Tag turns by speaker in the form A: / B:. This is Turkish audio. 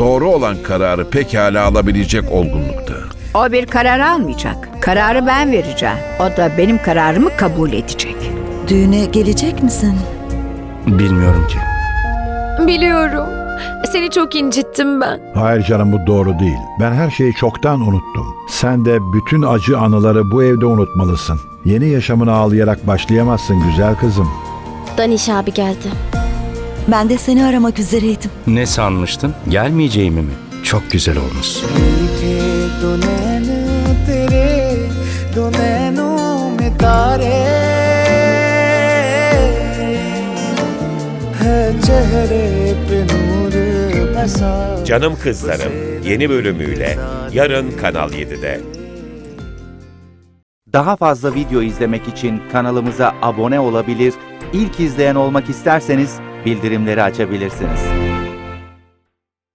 A: doğru olan kararı pekala alabilecek olgunlukta.
B: O bir karar almayacak. Kararı ben vereceğim. O da benim kararımı kabul edecek.
C: Düğüne gelecek misin?
D: Bilmiyorum ki.
E: Biliyorum. Seni çok incittim ben.
F: Hayır canım bu doğru değil. Ben her şeyi çoktan unuttum. Sen de bütün acı anıları bu evde unutmalısın. Yeni yaşamına ağlayarak başlayamazsın güzel kızım.
G: Daniş abi geldi.
C: Ben de seni aramak üzereydim.
D: Ne sanmıştın? Gelmeyeceğimi mi? Çok güzel olmuş.
H: Canım Kızlarım yeni bölümüyle yarın Kanal 7'de.
I: Daha fazla video izlemek için kanalımıza abone olabilir, ilk izleyen olmak isterseniz bildirimleri açabilirsiniz.